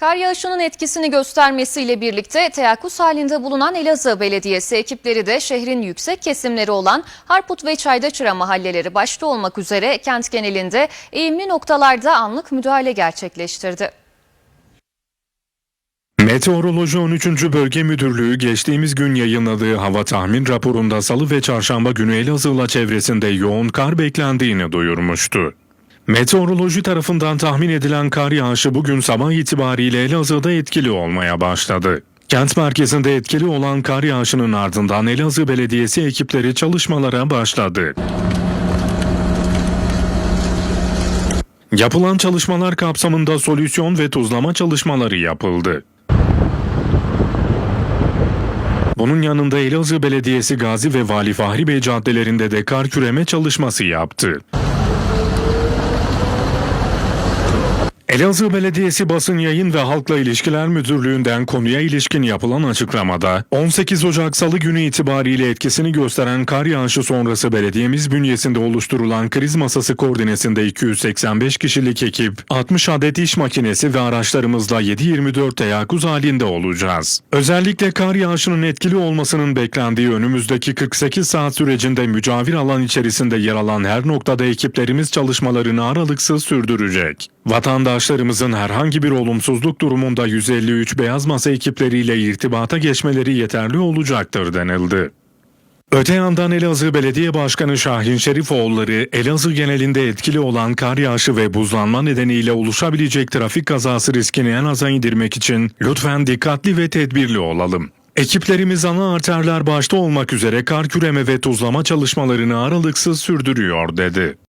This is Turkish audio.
Kar yağışının etkisini göstermesiyle birlikte teyakkuz halinde bulunan Elazığ Belediyesi ekipleri de şehrin yüksek kesimleri olan Harput ve Çaydaçıra mahalleleri başta olmak üzere kent genelinde eğimli noktalarda anlık müdahale gerçekleştirdi. Meteoroloji 13. Bölge Müdürlüğü geçtiğimiz gün yayınladığı hava tahmin raporunda salı ve çarşamba günü Elazığ'la çevresinde yoğun kar beklendiğini duyurmuştu. Meteoroloji tarafından tahmin edilen kar yağışı bugün sabah itibariyle Elazığ'da etkili olmaya başladı. Kent merkezinde etkili olan kar yağışının ardından Elazığ Belediyesi ekipleri çalışmalara başladı. Yapılan çalışmalar kapsamında solüsyon ve tuzlama çalışmaları yapıldı. Bunun yanında Elazığ Belediyesi Gazi ve Vali Fahri Bey caddelerinde de kar küreme çalışması yaptı. Elazığ Belediyesi Basın Yayın ve Halkla İlişkiler Müdürlüğü'nden konuya ilişkin yapılan açıklamada 18 Ocak Salı günü itibariyle etkisini gösteren kar yağışı sonrası belediyemiz bünyesinde oluşturulan kriz masası koordinesinde 285 kişilik ekip, 60 adet iş makinesi ve araçlarımızla 7-24 teyakkuz halinde olacağız. Özellikle kar yağışının etkili olmasının beklendiği önümüzdeki 48 saat sürecinde mücavir alan içerisinde yer alan her noktada ekiplerimiz çalışmalarını aralıksız sürdürecek. Vatandaşlarımızın herhangi bir olumsuzluk durumunda 153 beyaz masa ekipleriyle irtibata geçmeleri yeterli olacaktır denildi. Öte yandan Elazığ Belediye Başkanı Şahin Şerifoğulları, Elazığ genelinde etkili olan kar yağışı ve buzlanma nedeniyle oluşabilecek trafik kazası riskini en aza indirmek için lütfen dikkatli ve tedbirli olalım. Ekiplerimiz ana arterler başta olmak üzere kar küreme ve tuzlama çalışmalarını aralıksız sürdürüyor dedi.